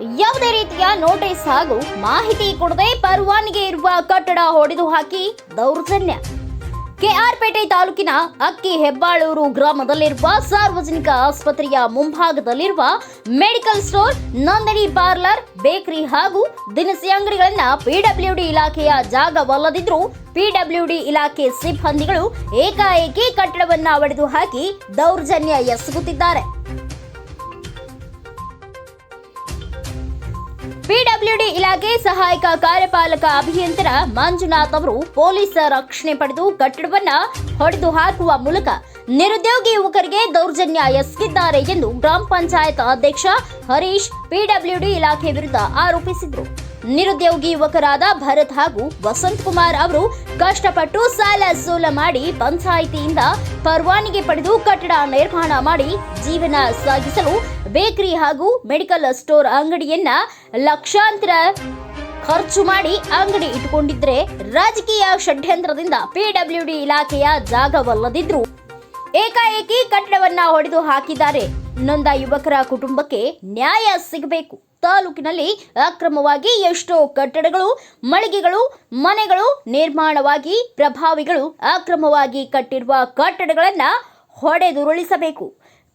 ಯಾವುದೇ ರೀತಿಯ ನೋಟಿಸ್ ಹಾಗೂ ಮಾಹಿತಿ ಕೊಡದೆ ಪರವಾನಿಗೆ ಇರುವ ಕಟ್ಟಡ ಹೊಡೆದು ಹಾಕಿ ದೌರ್ಜನ್ಯ. ಕೆಆರ್ಪೇಟೆ ತಾಲೂಕಿನ ಅಕ್ಕಿ ಹೆಬ್ಬಾಳೂರು ಗ್ರಾಮದಲ್ಲಿರುವ ಸಾರ್ವಜನಿಕ ಆಸ್ಪತ್ರೆಯ ಮುಂಭಾಗದಲ್ಲಿರುವ ಮೆಡಿಕಲ್ ಸ್ಟೋರ್, ನೋಂದಣಿ ಪಾರ್ಲರ್, ಬೇಕರಿ ಹಾಗೂ ದಿನಸಿ ಅಂಗಡಿಗಳನ್ನ ಪಿಡಬ್ಲ್ಯೂಡಿ ಇಲಾಖೆಯ ಜಾಗವಲ್ಲದಿದ್ರೂ ಪಿಡಬ್ಲ್ಯೂಡಿ ಇಲಾಖೆ ಸಿಬ್ಬಂದಿಗಳು ಏಕಾಏಕಿ ಕಟ್ಟಡವನ್ನ ಒಡೆದು ಹಾಕಿ ದೌರ್ಜನ್ಯ ಎಸಗುತ್ತಿದ್ದಾರೆ. ಪಿಡಬ್ಲ್ಯೂಡಿ ಇಲಾಖೆ ಸಹಾಯಕ ಕಾರ್ಯಪಾಲಕ ಅಭಿಯಂತರ ಮಂಜುನಾಥ್ ಅವರು ಪೊಲೀಸ್ ರಕ್ಷಣೆ ಪಡೆದು ಕಟ್ಟಡವನ್ನ ಹೊಡೆದು ಹಾಕುವ ಮೂಲಕ ನಿರುದ್ಯೋಗಿ ಯುವಕರಿಗೆ ದೌರ್ಜನ್ಯ ಎಸಗಿದ್ದಾರೆ ಎಂದು ಗ್ರಾಮ ಪಂಚಾಯತ್ ಅಧ್ಯಕ್ಷ ಹರೀಶ್ ಪಿಡಬ್ಲ್ಯೂಡಿ ಇಲಾಖೆ ವಿರುದ್ಧ ಆರೋಪಿಸಿದರು. ನಿರುದ್ಯೋಗಿ ಯುವಕರಾದ ಭರತ್ ಹಾಗೂ ವಸಂತ್ ಕುಮಾರ್ ಅವರು ಕಷ್ಟಪಟ್ಟು ಸಾಲ ಸೋಲ ಮಾಡಿ ಪಂಚಾಯಿತಿಯಿಂದ ಪರವಾನಗಿ ಪಡೆದು ಕಟ್ಟಡ ನಿರ್ಮಾಣ ಮಾಡಿ ಜೀವನ ಸಾಗಿಸಲು ಬೇಕರಿ ಹಾಗೂ ಮೆಡಿಕಲ್ ಸ್ಟೋರ್ ಅಂಗಡಿಯನ್ನ ಲಕ್ಷಾಂತರ ಖರ್ಚು ಮಾಡಿ ಅಂಗಡಿ ಇಟ್ಟುಕೊಂಡಿದ್ರೆ ರಾಜಕೀಯ ಷಡ್ಯಂತ್ರದಿಂದ ಪಿಡಬ್ಲ್ಯೂಡಿ ಇಲಾಖೆಯ ಜಾಗವಲ್ಲದಿದ್ರು ಏಕಾಏಕಿ ಕಟ್ಟಡವನ್ನ ಹೊಡೆದು ಹಾಕಿದ್ದಾರೆ. ನೊಂದ ಯುವಕರ ಕುಟುಂಬಕ್ಕೆ ನ್ಯಾಯ ಸಿಗಬೇಕು. ತಾಲೂಕಿನಲ್ಲಿ ಅಕ್ರಮವಾಗಿ ಎಷ್ಟೋ ಕಟ್ಟಡಗಳು, ಮಳಿಗೆಗಳು, ಮನೆಗಳು ನಿರ್ಮಾಣವಾಗಿ ಪ್ರಭಾವಿಗಳು ಅಕ್ರಮವಾಗಿ ಕಟ್ಟಿರುವ ಕಟ್ಟಡಗಳನ್ನ ಹೊಡೆದುರುಳಿಸಬೇಕು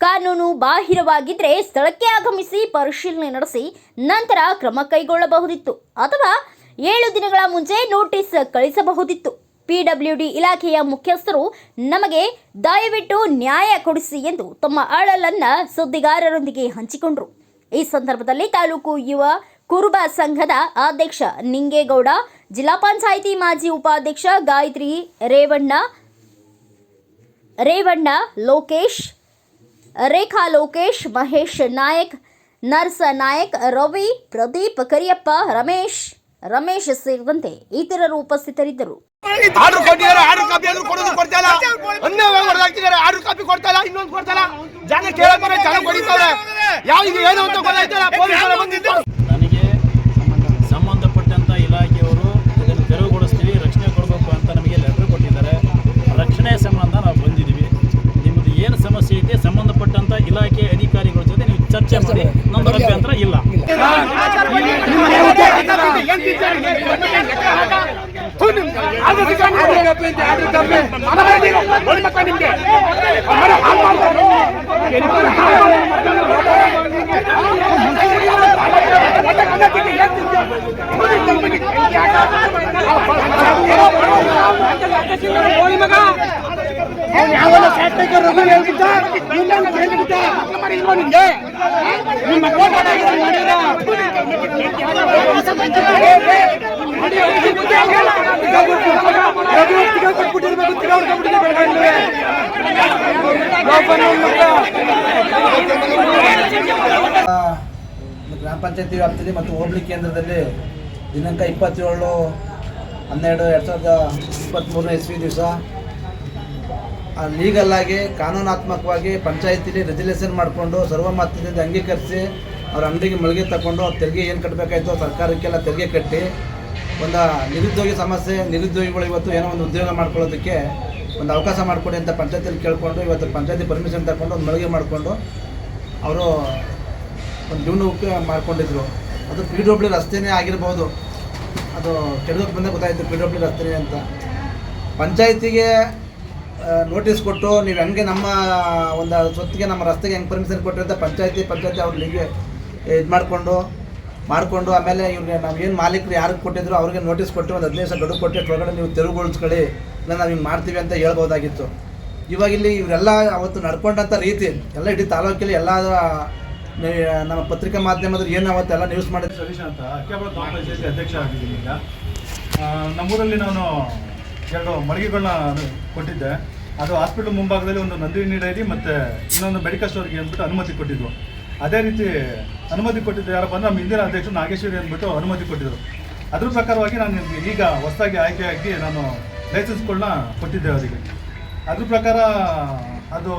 ಕಾನೂನು ಬಾಹಿರವಾಗಿದ್ರೆ ಸ್ಥಳಕ್ಕೆ ಆಗಮಿಸಿ ಪರಿಶೀಲನೆ ನಡೆಸಿ ನಂತರ ಕ್ರಮ ಕೈಗೊಳ್ಳಬಹುದಿತ್ತು ಅಥವಾ ಏಳು ದಿನಗಳ ಮುಂಚೆ ನೋಟಿಸ್ ಕಳಿಸಬಹುದಿತ್ತು. ಪಿಡಬ್ಲ್ಯೂಡಿ ಇಲಾಖೆಯ ಮುಖ್ಯಸ್ಥರು ನಮಗೆ ದಯವಿಟ್ಟು ನ್ಯಾಯ ಕೊಡಿಸಿ ಎಂದು ತಮ್ಮ ಅಳಲನ್ನ ಸುದ್ದಿಗಾರರೊಂದಿಗೆ ಹಂಚಿಕೊಂಡರು. ಈ ಸಂದರ್ಭದಲ್ಲಿ ತಾಲೂಕು ಯುವ ಕುರುಬ ಸಂಘದ ಅಧ್ಯಕ್ಷ ನಿಂಗೇಗೌಡ, ಜಿಲ್ಲಾ ಪಂಚಾಯಿತಿ ಮಾಜಿ ಉಪಾಧ್ಯಕ್ಷ ಗಾಯತ್ರಿ ರೇವಣ್ಣ ರೇವಣ್ಣ ಲೋಕೇಶ್ ರೇಖಾ ಲೋಕೇಶ್, ಮಹೇಶ್ ನಾಯಕ್, ನರ್ಸ ನಾಯಕ್, ರವಿ, ಪ್ರದೀಪ್, ಕರಿಯಪ್ಪ, ರಮೇಶ್ ರಮೇಶ್ ಸೇರಿದಂತೆ ಇತರರು ಉಪಸ್ಥಿತರಿದ್ದರು. ಯಾವ ಏನು ಅಂತ ಗೊತ್ತಾಯ್ತಲ್ಲ ಪೊಲೀಸರು ಬಂದಿದ್ದು ಯಾವಲ್ಲ ಫ್ಯಾಕ್ಟ್ರಿಗೆ ರಘು ಹೇಳ್ಬಿಟ್ಟ ನಿಮ್ಮ ಕೇಳಿಬಿಟ್ಟ ನಿಮ್ಮ ಗ್ರಾಮ ಪಂಚಾಯತಿ ವ್ಯಾಪ್ತಿಯಲ್ಲಿ ಮತ್ತು ಹೋಬಳಿ ಕೇಂದ್ರದಲ್ಲಿ ದಿನಾಂಕ ಇಪ್ಪತ್ತೇಳು, ಹನ್ನೆರಡು, ಎರಡು ಸಾವಿರದ ಇಪ್ಪತ್ತ್ಮೂರನೇ ಇಸ್ವಿ ದಿವಸ ಲೀಗಲ್ ಆಗಿ, ಕಾನೂನಾತ್ಮಕವಾಗಿ ಪಂಚಾಯತಿಲಿ ರೆಜಿಲೇಷನ್ ಮಾಡಿಕೊಂಡು ಸರ್ವಮತದಿಂದ ಅಂಗೀಕರಿಸಿ ಅವ್ರ ಅಂಗಡಿಗೆ ಮಳಿಗೆ ತಗೊಂಡು ಅವ್ರ ತೆರಿಗೆ ಏನು ಕಟ್ಟಬೇಕಾಯ್ತು ಸರ್ಕಾರಕ್ಕೆಲ್ಲ ತೆರಿಗೆ ಕಟ್ಟಿ ಒಂದು ನಿರುದ್ಯೋಗಿ ಸಮಸ್ಯೆ, ನಿರುದ್ಯೋಗಿಗಳು ಇವತ್ತು ಏನೋ ಒಂದು ಉದ್ಯೋಗ ಮಾಡ್ಕೊಳ್ಳೋದಕ್ಕೆ ಒಂದು ಅವಕಾಶ ಮಾಡಿಕೊಡಿ ಅಂತ ಪಂಚಾಯತಿಯಲ್ಲಿ ಕೇಳಿಕೊಂಡು ಇವತ್ತು ಪಂಚಾಯತಿ ಪರ್ಮಿಷನ್ ತಗೊಂಡು ಒಂದು ಮಳಿಗೆ ಮಾಡಿಕೊಂಡು ಅವರು ಒಂದು ಜೀವನಕ್ಕೆ ಮಾಡ್ಕೊಂಡಿದ್ರು. ಅದು ಪಿ ಡಬ್ಲ್ಯೂ ರಸ್ತೆನೇ ಆಗಿರ್ಬೋದು. ಅದು ಕೆಡದಕ್ಕೆ ಬಂದೇ ಗೊತ್ತಾಯಿತು ಪಿ ಡಬ್ಲ್ಯೂ ರಸ್ತೆನೇ ಅಂತ. ಪಂಚಾಯತಿಗೆ ನೋಟಿಸ್ ಕೊಟ್ಟು ನೀವು ಹೆಂಗೆ ನಮ್ಮ ಒಂದು ಸ್ವತ್ತಿಗೆ ನಮ್ಮ ರಸ್ತೆಗೆ ಹೆಂಗೆ ಪರ್ಮಿಷನ್ ಕೊಟ್ಟಿರುತ್ತೆ ಪಂಚಾಯತಿ ಪಂಚಾಯತಿ ಅವ್ರ ಲೀಗೆ ಇದು ಮಾಡಿಕೊಂಡು ಮಾಡಿಕೊಂಡು ಆಮೇಲೆ ಇವ್ರಿಗೆ ನಾವು ಏನು ಮಾಲೀಕರು ಯಾರಿಗೆ ಕೊಟ್ಟಿದ್ರು ಅವ್ರಿಗೆ ನೋಟಿಸ್ ಕೊಟ್ಟು ಒಂದು ಹದಿನೈದು ಸಾವಿರ ಗಡುವು ಕೊಟ್ಟು ಒಳಗಡೆ ನೀವು ತೆರವುಗೊಳಿಸ್ಕೊಳ್ಳಿ, ಇಲ್ಲ ನಾವು ಹಿಂಗೆ ಮಾಡ್ತೀವಿ ಅಂತ ಹೇಳ್ಬೋದಾಗಿತ್ತು. ಇವಾಗ ಇಲ್ಲಿ ಇವರೆಲ್ಲ ಅವತ್ತು ನಡ್ಕೊಂಡಂಥ ರೀತಿ, ಎಲ್ಲ ಇಡೀ ತಾಲೂಕಲ್ಲಿ ಎಲ್ಲ ನಮ್ಮ ಪತ್ರಿಕಾ ಮಾಧ್ಯಮದಲ್ಲಿ ಏನು ಅವತ್ತೆಲ್ಲ ನ್ಯೂಸ್ ಮಾಡಿದ್ರು. ಸತೀಶ್ ಅಂತ ಕೇವಲ ಪಂಚಾಯತಿ ಅಧ್ಯಕ್ಷ ಆಗಿದ್ದೀನಿ ಈಗ. ನಮ್ಮೂರಲ್ಲಿ ನಾನು ಎರಡು ಮಳಿಗೆಗಳನ್ನ ಕೊಟ್ಟಿದ್ದೆ. ಅದು ಹಾಸ್ಪಿಟಲ್ ಮುಂಭಾಗದಲ್ಲಿ ಒಂದು ನಂದಿನಿ ಡೈರಿ ಮತ್ತು ಇನ್ನೊಂದು ಮೆಡಿಕಲ್ ಸ್ಟೋರ್ಗೆ ಅಂದ್ಬಿಟ್ಟು ಅನುಮತಿ ಕೊಟ್ಟಿದ್ವು. ಅದೇ ರೀತಿ ಅನುಮತಿ ಕೊಟ್ಟಿದ್ದು ಯಾರಪ್ಪ ಅಂದ್ರೆ ನಮ್ಮ ಹಿಂದಿನ ಅಧ್ಯಕ್ಷರು ನಾಗೇಶ್ವರಿ ಅಂದ್ಬಿಟ್ಟು ಅನುಮತಿ ಕೊಟ್ಟಿದ್ದರು. ಅದ್ರ ಪ್ರಕಾರವಾಗಿ ನಾನು ಈಗ ಹೊಸದಾಗಿ ಆಯ್ಕೆಯಾಗಿ ನಾನು ಲೈಸೆನ್ಸ್ಗಳನ್ನ ಕೊಟ್ಟಿದ್ದೆ ಅವರಿಗೆ. ಅದ್ರ ಪ್ರಕಾರ ಅದು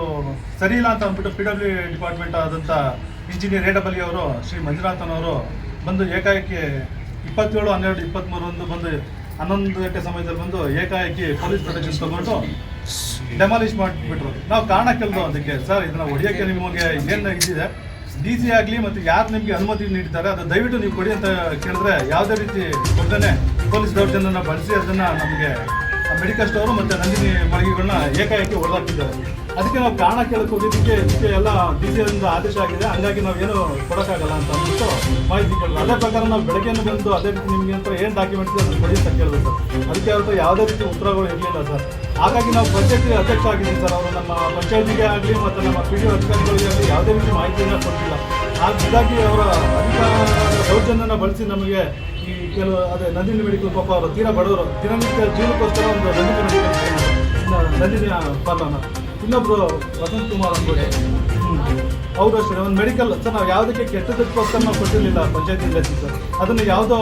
ಸರಿ ಇಲ್ಲ ಅಂತ ಅಂದ್ಬಿಟ್ಟು ಪಿ ಡಬ್ಲ್ಯೂ ಡಿಪಾರ್ಟ್ಮೆಂಟ್ ಆದಂಥ ಇಂಜಿನಿಯರ್ ಎ ಡಬ್ಲ್ಯೂ ಅವರು, ಶ್ರೀ ಮಂಜುನಾಥನ್ ಅವರು ಬಂದು ಏಕಾಏಕಿ ಇಪ್ಪತ್ತೇಳು, ಹನ್ನೆರಡು ಇಪ್ಪತ್ತ್ಮೂರೊಂದು ಬಂದು ಹನ್ನೊಂದು ಗಂಟೆ ಸಮಯದಲ್ಲಿ ಬಂದು ಏಕಾಏಕಿ ಪೊಲೀಸ್ ಪ್ರೊಟೆಕ್ಷನ್ ತಗೊಂಡು ಡೆಮಾಲಿಷ್ ಮಾಡಿಬಿಟ್ರು. ನಾವು ಕಾರಣ ಕೆಲ್ದು ಅದಕ್ಕೆ? ಸರ್, ಇದನ್ನ ಹೊಡಿಯೋಕ್ಕೆ ನಿಮಗೆ ಏನು ಇದಿದೆ? ಡಿ ಸಿ ಆಗಲಿ ಮತ್ತು ಯಾರು ನಿಮಗೆ ಅನುಮತಿ ನೀಡಿದ್ದಾರೆ ಅದು ದಯವಿಟ್ಟು ನೀವು ಕೊಡಿ ಅಂತ ಕೇಳಿದ್ರೆ ಯಾವುದೇ ರೀತಿ ಕೊಡ್ತಾನೆ ಪೊಲೀಸ್ ದೌರ್ಜನ್ಯನ ಬಳಸಿ ಅದನ್ನು ನಮಗೆ ಮೆಡಿಕಲ್ ಸ್ಟೋರ್ ಮತ್ತು ನಂದಿನಿ ಮಳಿಗೆಗಳನ್ನ ಏಕಾಏಕಿ ಹೊಡೆದಾಕಿದ್ದಾರೆ ಅದಕ್ಕೆ ನಾವು ಕಾರಣ ಕೇಳಕ್ಕೆ ಹೋಗಿದ್ದಕ್ಕೆ ಇದಕ್ಕೆ ಎಲ್ಲ ಡಿ ಸಿ ಆದೇಶ ಆಗಿದೆ, ಹಂಗಾಗಿ ನಾವು ಏನು ಕೊಡೋಕ್ಕಾಗಲ್ಲ ಅಂತ ಅಂದ್ಬಿಟ್ಟು ಮಾಹಿತಿ ಕೇಳಿದ್ರು. ಅದೇ ಪ್ರಕಾರ ನಾವು ಬೆಳಗ್ಗೆನೇ ಬಂದು ಅದೇ ರೀತಿ ನಿಮಗೆ ಅಂತ ಏನು ಡಾಕ್ಯುಮೆಂಟ್ಸ್ ಕೊಡಿ ಅಂತ ಕೇಳಬೇಕು ಅದಕ್ಕೆ ಅವ್ರದ್ದು ಯಾವುದೇ ರೀತಿ ಉತ್ತರಗಳು ಇರಲಿಲ್ಲ ಸರ್. ಹಾಗಾಗಿ ನಾವು ಪಂಚಾಯತಿ ಅಧ್ಯಕ್ಷ ಆಗಿದ್ದೀವಿ ಸರ್. ಅವರು ನಮ್ಮ ಪಂಚಾಯತಿಗೆ ಆಗಲಿ ಮತ್ತು ನಮ್ಮ ಪಿ ಡಿ ಅಧಿಕಾರಿಗಳಿಗೆ ಆಗಲಿ ಯಾವುದೇ ರೀತಿ ಮಾಹಿತಿಯನ್ನು ಕೊಟ್ಟಿಲ್ಲ. ಹಾಗಾಗಿ ಅವರ ಅಧಿಕಾರ ದೌರ್ಜನ್ಯನ ಬಳಸಿ ನಮಗೆ ಈ ಕೆಲವು ಅದೇ ನಂದಿನಿ ಮೆಡಿಕಲ್ ಪಾಪ ಅವರು, ತೀರಾ ಬಡವರು, ದಿನನಿತ್ಯ ಜೀವನಕ್ಕೋಸ್ಕರ ಒಂದು ನಂದಿನಿ ಮೆಡಿಕಲ್ ನಂದಿನಿ ಪಾಲನ ಇನ್ನೊಬ್ಬರು ವಸಂತ್ ಕುಮಾರ್ ಅಂದ್ಬಿಟ್ಟು. ಅವರು ಅಷ್ಟೇ, ಒಂದು ಮೆಡಿಕಲ್, ಸರ್, ನಾವು ಯಾವುದಕ್ಕೆ ಕೆಟ್ಟದಕ್ಕೋಸ್ಕರ ನಾವು ಕೊಟ್ಟಿರಲಿಲ್ಲ ಪಂಚಾಯತಿಯಿಂದ ಸರ್. ಅದನ್ನು ಯಾವುದೋ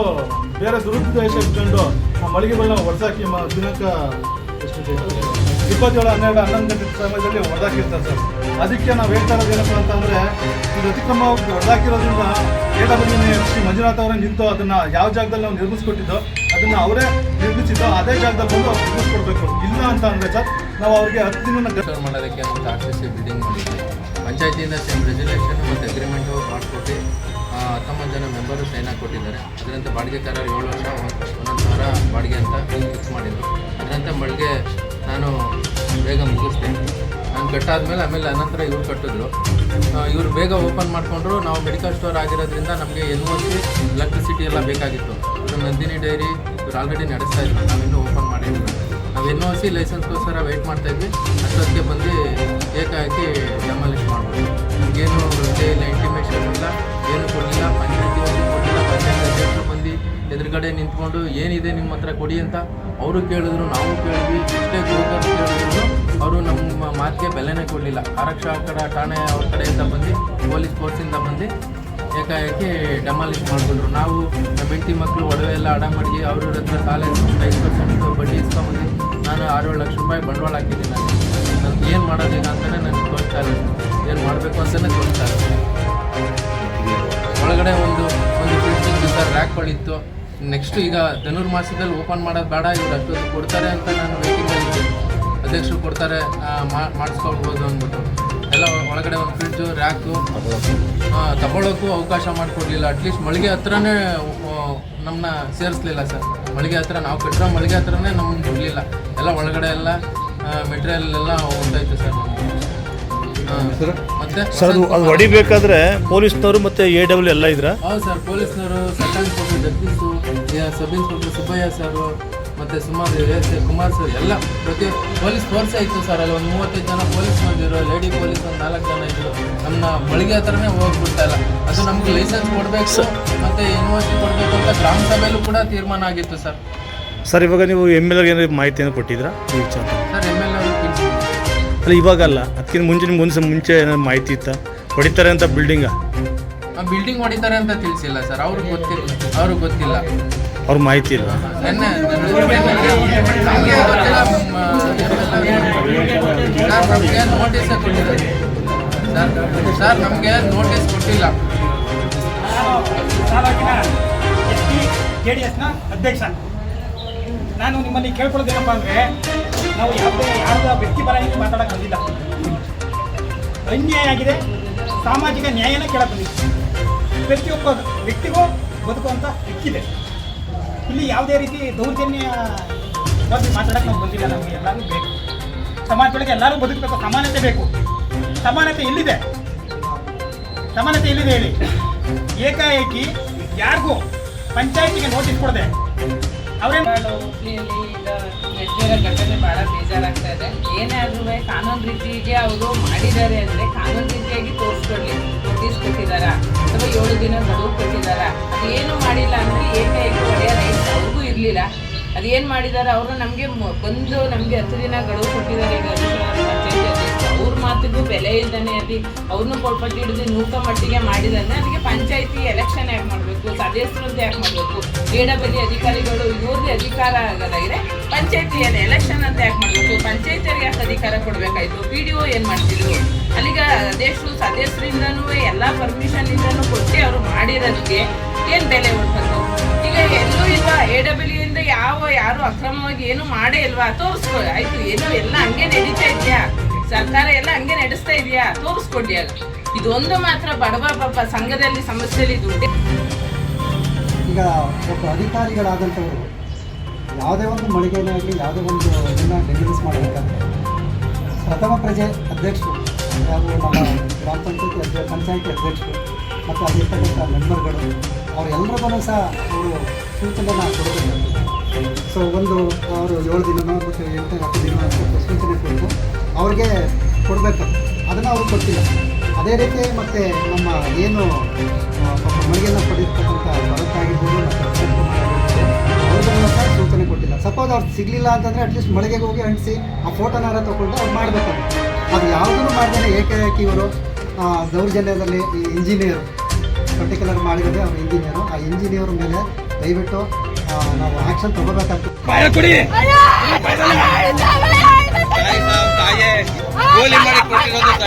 ಬೇರೆ ದುರುದ್ದೇಶ ಇಟ್ಕೊಂಡು ಮಳಿಗೆಗಳನ್ನ ಹೊಡೆಸಾಕಿ ದಿನಕ್ಕ ಇಪ್ಪತ್ತೇಳು, ಹನ್ನೆರಡು ಹನ್ನೊಂದು ಗಂಟೆ ಸಮಯದಲ್ಲಿ ಹೊಡೆದಾಕಿರ್ತಾರೆ ಸರ್. ಅದಕ್ಕೆ ನಾವು ಹೇಳ್ತಾ ಇರೋದು ಏನಪ್ಪ ಅಂತಂದರೆ ಇದು ಅತಿಕ್ರಮ ಹೊಡೆದಾಕಿರೋದ್ರಿಂದ ಎ ಡಬ್ಲ್ಯೂ ಶ್ರೀ ಮಂಜುನಾಥ್ ಅವರೇ ನಿಂತು ಅದನ್ನು ಯಾವ ಜಾಗದಲ್ಲಿ ನಾವು ನಿರ್ಮಿಸ್ಕೊಟ್ಟಿದ್ದೋ, ಅದನ್ನು ಅವರೇ ನಿರ್ಮಿಸಿದ್ದೋ, ಅದೇ ಜಾಗದಲ್ಲಿ ಬಂದು ಅವ್ರು ನಿರ್ಮಿಸ್ಕೊಡ್ಬೇಕು. ಇಲ್ಲ ಅಂತ ಅಂದರೆ ಸರ್ ನಾವು ಅವ್ರಿಗೆ ಹತ್ತು ದಿನ ಮಾಡೋದಕ್ಕೆ ಒಂದು ಆರ್ ಬಿಲ್ಡಿಂಗ್ ಮಾಡಿದ್ವಿ. ಪಂಚಾಯತಿಯಿಂದ ಸೇಮ್ ರೆಜುಲೇಷನ್ ಮತ್ತು ಅಗ್ರಿಮೆಂಟು ಮಾಡಿಕೊಟ್ಟು ಹತ್ತೊಂಬತ್ತು ಜನ ಮೆಂಬರು ಸೈನ್ ಹಾಕ್ಕೊಟ್ಟಿದ್ದಾರೆ ಅದರಂತೆ ಬಾಡಿಗೆಕಾರರು ಏಳು ವರ್ಷ ಒಂದ್- ಒಂದೊಂದು ಸಾವಿರ ಬಾಡಿಗೆ ಅಂತ ಫಿಕ್ಸ್ ಮಾಡಿದ್ರು. ಅದರಂತೆ ಮಳಿಗೆ ನಾನು ಬೇಗ ಮುಗಿಸ್ತೀನಿ ನಾನು ಕಟ್ಟಾದ್ಮೇಲೆ ಆಮೇಲೆ ಅನಂತರ ಇವ್ರು ಕಟ್ಟಿದ್ರು. ಇವರು ಬೇಗ ಓಪನ್ ಮಾಡಿಕೊಂಡ್ರು. ನಾವು ಮೆಡಿಕಲ್ ಸ್ಟೋರ್ ಆಗಿರೋದ್ರಿಂದ ನಮಗೆ ಎನ್ ಒ ಸಿ ಎಲೆಕ್ಟ್ರಿಸಿಟಿ ಎಲ್ಲ ಬೇಕಾಗಿತ್ತು. ನಂದಿನಿ ಡೈರಿ, ಇವ್ರು ಆಲ್ರೆಡಿ ನಡೆಸ್ತಾ ಇದ್ರು. ನಾವಿನ್ನೂ ಓಪನ್ ಮಾಡಿರಲಿಲ್ಲ ನಾವು ಎನ್ ಒ ಸಿ ಲೈಸೆನ್ಸ್ಗೋಸ್ಕರ ವೆಯ್ಟ್ ಮಾಡ್ತಾ ಇದ್ವಿ. ಅಷ್ಟೊತ್ತಿಗೆ ಬಂದು ಏಕಾಏಕಿ ಡೆಮಾಲಿಷ್ ಮಾಡ್ಬೋದು ಏನು ಇಲ್ಲ ಇಂಟಿಮೇಷನ್ ಇಲ್ಲ, ಏನು ಕೊಡಲಿಲ್ಲ, ಪಂಚಾಯತಿ ಕೊಡಲಿಲ್ಲ ಪಂಚಾಯತ್ ಅಧ್ಯಕ್ಷರು ಬಂದು ಎದುರುಗಡೆ ನಿಂತ್ಕೊಂಡು, ಏನಿದೆ ನಿಮ್ಮ ಹತ್ರ ಕೊಡಿ ಅಂತ ಅವರು ಕೇಳಿದ್ರು, ನಾವು ಕೇಳಿದ್ವಿ. ಎಷ್ಟೇ ಗುರುಗಳು ಕೇಳಿದ್ರು. ಅವರು ನಮ್ಮ ಮಾತಿಗೆ ಬೆಲೆನೇ ಕೊಡಲಿಲ್ಲ. ಆರಕ್ಷಕರ ಠಾಣೆ ಅವ್ರ ಕಡೆಯಿಂದ ಬಂದು, ಪೊಲೀಸ್ ಫೋರ್ಸಿಂದ ಬಂದು ಏಕಾಏಕಿ ಡೆಮಾಲಿಷ್ ಮಾಡಿಕೊಂಡ್ರು ನಾವು ನಮ್ಮ ಹೆಂಡತಿ ಮಕ್ಕಳು ಒಡವೆ ಎಲ್ಲ ಅಡ ಮಾಡಿ ಅವ್ರ ಹತ್ರ ಕಾಲೇಜ್ ಐದು ಪರ್ಸೆಂಟ್ ಬಡ್ಡಿ ಇಸ್ಕೊಂಬಂದು ನಾನು ಆರೇಳು ಲಕ್ಷ ರೂಪಾಯಿ ಬಂಡವಾಳ ಹಾಕಿದ್ದೀನಿ ನಾನು. ನನಗೆ ಏನು ಮಾಡೋದೀಗ ಅಂತಲೇ ನನಗೆ ತೋರಿಸ್ತಾ ಇಲ್ಲ. ಏನು ಮಾಡಬೇಕು ಅಂತಲೇ ತೋರಿಸ್ತಾ ಇಲ್ಲ. ಒಳಗಡೆ ಒಂದು ಒಂದು ಫ್ರಿಡ್ಜ್ ರ್ಯಾಕ್ಗಳಿತ್ತು ನೆಕ್ಸ್ಟ್ ಈಗ ಧನುರ್ಮಾಸದಲ್ಲಿ ಓಪನ್ ಮಾಡೋದು ಬೇಡ, ಇವ್ರು ಅಷ್ಟೊಂದು ಕೊಡ್ತಾರೆ ಅಂತ ನಾನು ವೇಟಿಂಗಲ್ಲಿದ್ದೆ ಅಧ್ಯಕ್ಷರು ಕೊಡ್ತಾರೆ ಮಾಡಿಸ್ಕೊಳ್ಬೋದು ಅಂದ್ಬಿಟ್ಟು. ಎಲ್ಲ ಒಳಗಡೆ ಒಂದು ಫ್ರಿಡ್ಜು ರ್ಯಾಕು ತಗೊಳ್ಳೋಕ್ಕೂ ಅವಕಾಶ ಮಾಡಿಕೊಡ್ಲಿಲ್ಲ. ಅಟ್ಲೀಸ್ಟ್ ಮಳಿಗೆ ಹತ್ರನೇ ನಮ್ಮನ್ನ ಸೇರಿಸ್ಲಿಲ್ಲ ಸರ್. ಮಳಿಗೆ ಹತ್ರ, ನಾವು ಕಟ್ಟಿರೋ ಮಳಿಗೆ ಹತ್ರನೇ ನಮ್ಮನ್ನು ಬಿಡಲಿಲ್ಲ ಎಲ್ಲ ಒಳಗಡೆ ಎಲ್ಲ ಮೆಟೀರಿಯಲ್ ಎಲ್ಲ ಹೋಗ್ತಾಯಿತ್ತು ಸರ್. ಮತ್ತೆ ಸರ್ ಅದು ಅದು ಹೊಡಿಬೇಕಾದ್ರೆ ಪೊಲೀಸ್ನವರು ಮತ್ತೆ ಎ ಡಬ್ಲ್ಯೂ ಎಲ್ಲ ಇದ್ರ? ಹೌದು ಸರ್ ಪೊಲೀಸ್ನವರು sub inspector Jagadish sub inspector Subbaiah sir ಮತ್ತು ಸುಮಾರು ಕುಮಾರ್ ಸರ್ ಎಲ್ಲ ಪ್ರತಿ ಪೊಲೀಸ್ ಫೋರ್ಸ್ ಇತ್ತು ಸರ್ ಅಲ್ಲಿ ಒಂದು ಮೂವತ್ತೈದು ಜನ ಪೊಲೀಸ್ ಬಂದಿದ್ರು ಲೇಡಿ ಪೊಲೀಸ್ ಒಂದು ನಾಲ್ಕು ಜನ ಇದ್ರು. ನಮ್ಮ ಮಳಿಗೆ ಹತ್ರನೇ ಹೋಗ್ಬಿಡ್ತಾ ಅದು ನಮ್ಗೆ ಲೈಸೆನ್ಸ್ ಕೊಡಬೇಕು ಮತ್ತು ಯೂನಿವರ್ಸಿಟಿ ಕೊಡಬೇಕು ಅಂತ ಗ್ರಾಮ ಸಭೆಯಲ್ಲೂ ಕೂಡ ತೀರ್ಮಾನ ಆಗಿತ್ತು ಸರ್. ಸರ್ ಇವಾಗ ನೀವು ಎಂ ಎಲ್ ಏನಾದ್ರು ಮಾಹಿತಿಯನ್ನು ಕೊಟ್ಟಿದ್ರಾ ಈ ವಿಚಾರ ಸರ್ ಅಲ್ಲ ಇವಾಗ ಅಲ್ಲ. ಅದಕ್ಕಿಂತ ಮುಂಚೆ ನಿಮ್ಗೆ ಒಂದು ಮುಂಚೆ ಏನಾದ್ರು ಮಾಹಿತಿ ಇತ್ತ? ಹೊಡಿತಾರೆ ಅಂತ ಬಿಲ್ಡಿಂಗ ಬಿಲ್ಡಿಂಗ್ ಹೊಡಿತಾರೆ ಅಂತ ತಿಳಿಸಿಲ್ಲ ಸರ್. ಅವ್ರಿಗೆ ಗೊತ್ತಿಲ್ಲ. ಅವ್ರಿಗೆ ಗೊತ್ತಿಲ್ಲ. ಅವ್ರ ಮಾಹಿತಿ ಇಲ್ಲ. ನೆನ್ನೆ ನಮಗೆ ಗೊತ್ತಿಲ್ಲ ಮ, ಸರ್ ನಮಗೆ ನೋಟಿಸ್ ಕೊಟ್ಟಿದ್ದಾರೆ. ಸರ್ ಸರ್ ನಮಗೆ ನೋಟಿಸ್ ಕೊಟ್ಟಿಲ್ಲ. ತಾಲೂಕಿನ ಎಸ್ ಪಿ ಜೆ ಡಿ ಎಸ್ನ ಅಧ್ಯಕ್ಷ. ನಾನು ನಿಮ್ಮಲ್ಲಿ ಕೇಳ್ಕೊಳ್ಳೋದೇನಪ್ಪ ಅಂದರೆ, ನಾವು ಯಾವುದೇ ಯಾರದ ವ್ಯಕ್ತಿ ಪರ ಇಲ್ಲಿ ಮಾತಾಡಕ್ಕೆ ಬಂದಿಲ್ಲ. ಅನ್ಯಾಯ ಆಗಿದೆ ಸಾಮಾಜಿಕ ನ್ಯಾಯನ ಕೇಳಕ್ಕೆ ಪ್ರತಿಯೊಬ್ಬ ವ್ಯಕ್ತಿಗೂ ಬದುಕುವಂಥ ಹಕ್ಕಿದೆ. ಇಲ್ಲಿ ಯಾವುದೇ ರೀತಿ ದೌರ್ಜನ್ಯ ಬಗ್ಗೆ ಮಾತಾಡಕ್ಕೆ ನಾವು ಬಂದಿಲ್ಲ. ನಮಗೆ ಎಲ್ಲರೂ ಬೇಕು. ಸಮಾಜದೊಳಗೆ ಎಲ್ಲರೂ ಬದುಕಬೇಕು. ಸಮಾನತೆ ಬೇಕು. ಸಮಾನತೆ ಎಲ್ಲಿದೆ ಸಮಾನತೆ ಎಲ್ಲಿದೆ ಹೇಳಿ. ಏಕಾಏಕಿ ಯಾರಿಗೂ ಪಂಚಾಯತಿಗೆ ನೋಟಿಸ್ ಕೊಡದೆ ಅವರೇ ಹುಬ್ಳಿಯಲ್ಲಿ ಈಗ ನಡೆದಿರೋ ಘಟನೆ ಬಹಳ ಬೇಜಾರಾಗ್ತಾ ಇದೆ. ಏನೇ ಆದ್ರೂ ಕಾನೂನು ರೀತಿಗೆ ಅವರು ಮಾಡಿದ್ದಾರೆ ಅಂದ್ರೆ ಕಾನೂನು ರೀತಿಯಾಗಿ ತೋರಿಸ್ಕೊಳ್ಳಿ ನೋಟಿಸ್ ಕೊಟ್ಟಿದಾರ ಅಥವಾ ಏಳು ದಿನ ಗಡುವು ಕೊಟ್ಟಿದಾರ ಏನು ಮಾಡಿಲ್ಲ ಅಂದ್ರೆ ಏಕಾಏಕಿ ಒಡೆಯ ರೈಟ್ಸ್ ಅವ್ರಿಗೂ ಇರಲಿಲ್ಲ. ಅದೇನು ಮಾಡಿದ್ದಾರೆ ಅವರು ನಮಗೆ ಬಂದು ನಮಗೆ ಹತ್ತು ದಿನ ಗಡುವು ಕೊಟ್ಟಿದ್ದಾರೆ ಈಗ. ಅವ್ರ ಮಾತಿಗೂ ಬೆಲೆ ಇಲ್ದಾನೆ ಅಲ್ಲಿ ಅವ್ರನ್ನೂ ಕೊಳ್ಪಟ್ಟಿ ಹಿಡಿದು ನೂಕ ಮಟ್ಟಿಗೆ ಮಾಡಿದಾನೆ. ಅದಕ್ಕೆ ಪಂಚಾಯತಿ ಎಲೆಕ್ಷನ್ ಯಾಕೆ ಮಾಡಬೇಕು? ಸದಸ್ಯರದ್ದು ಯಾಕೆ ಮಾಡಬೇಕು? ಎ ಡಬ್ಲ್ಯೂ ಅಧಿಕಾರಿಗಳು ಇವ್ರದ್ದು ಅಧಿಕಾರ ಆಗೋದಾಗಿದೆ. ಪಂಚಾಯತಿಯಲ್ಲಿ ಎಲೆಕ್ಷನ್ ಅಂತ ಯಾಕೆ ಮಾಡಬೇಕು? ಪಂಚಾಯತಿಯವ್ರಿಗೆ ಯಾಕೆ ಅಧಿಕಾರ ಕೊಡಬೇಕಾಯ್ತು? ಪಿ ಡಿ ಒ ಏನು ಮಾಡ್ತಿದ್ರು? ಅಲ್ಲಿಗ ಅಧ್ಯಕ್ಷರು, ಸದಸ್ಯರಿಂದನೂ, ಎಲ್ಲ ಪರ್ಮಿಷನ್ನಿಂದನೂ ಕೊಟ್ಟು ಅವರು ಮಾಡಿರೋದಕ್ಕೆ ಏನು ಬೆಲೆ ಕೊಡ್ಬೇಕು ಈಗ ಎಲ್ಲೂ ಇಲ್ಲ ಎ ಡಬ್ಲ್ಯೂ ಯಾವ, ಯಾರು ಅಕ್ರಮವಾಗಿ ಏನು ಮಾಡೇ ಇಲ್ವಾ? ತೋರಿಸ್ಕೊ ಆಯ್ತು, ಏನು ಎಲ್ಲ ಹಂಗೆ ನಡೀತಾ ಇದೆಯಾ? ಸರ್ಕಾರ ಎಲ್ಲ ಹಂಗೆ ನಡೆಸ್ತಾ ಇದೆಯಾ? ತೋರಿಸ್ಕೊಡಿ ಅದು. ಇದೊಂದು ಮಾತ್ರ ಬಡವ ಪಾಪ ಸಂಘದಲ್ಲಿ ಸಮಸ್ಯೆಯಲ್ಲಿ ದುಡ್ಡು. ಈಗ ಒಬ್ಬ ಅಧಿಕಾರಿಗಳಾದಂಥವರು ಯಾವುದೇ ಒಂದು ಮಳಿಗೆನೇ ಆಗಲಿ, ಯಾವುದೇ ಒಂದು ಇದನ್ನು ಡೆಲಿವರಿಸ್ ಮಾಡಬೇಕಂದ್ರೆ ಪ್ರಥಮ ಪ್ರಜೆ ಅಧ್ಯಕ್ಷರು, ಯಾರು ನಮ್ಮ ಗ್ರಾಮ ಪಂಚಾಯತಿ ಅಧ್ಯ ಪಂಚಾಯತಿ ಅಧ್ಯಕ್ಷರು ಮತ್ತು ಅಲ್ಲಿರ್ತಕ್ಕಂಥ ಮೆಂಬರ್ಗಳು ಅವರೆಲ್ಲರಿಗೂ ಸಹ ಅವರು ಸೂಚನೆ ಕೊಡಬೇಕಾಗ್ತದೆ. ಸೊ ಒಂದು ಅವರು ಏಳು ದಿನನೋ ಮತ್ತು ಎಂಟು ಹತ್ತು ದಿನ ಸೂಚನೆ ಕೊಟ್ಟು ಅವ್ರಿಗೆ ಕೊಡಬೇಕು. ಅದನ್ನು ಅವ್ರು ಕೊಟ್ಟಿಲ್ಲ. ಅದೇ ರೀತಿ ಮತ್ತು ನಮ್ಮ ಏನು ಮಳಿಗೆಯನ್ನು ಪಡೆದಿರ್ತಕ್ಕಂಥ ಭರತ್ ಆಗಿರ್ಬೋದು ಮತ್ತು ಸೂಚನೆ ಕೊಟ್ಟಿಲ್ಲ. ಸಪೋಸ್ ಅವ್ರು ಸಿಗಲಿಲ್ಲ ಅಂತಂದರೆ ಅಟ್ಲೀಸ್ಟ್ ಮಳಿಗೆಗೆ ಹೋಗಿ ಅಂಟಿಸಿ ಆ ಫೋಟೋನಾರ ತೊಗೊಂಡು ಅವ್ರು ಮಾಡಬೇಕು ಅದು ಯಾವುದನ್ನು ಮಾಡ್ತಾನೆ ಏಕೆ ಇವರು ದೌರ್ಜನ್ಯದಲ್ಲಿ ಈ ಇಂಜಿನಿಯರ್ ಪರ್ಟಿಕ್ಯುಲರ್ ಮಾಡಿರೋದೇ ಅವ್ರ ಇಂಜಿನಿಯರು ಆ ಇಂಜಿನಿಯರ್ ಮೇಲೆ ದಯವಿಟ್ಟು ನಾವು ಆ್ಯಕ್ಷನ್ ತಗೋಬೇಕಾಗ್ತದೆ ಗೋಲಿ ಮಾಡಿ ಕೊಟ್ಟಿರೋದು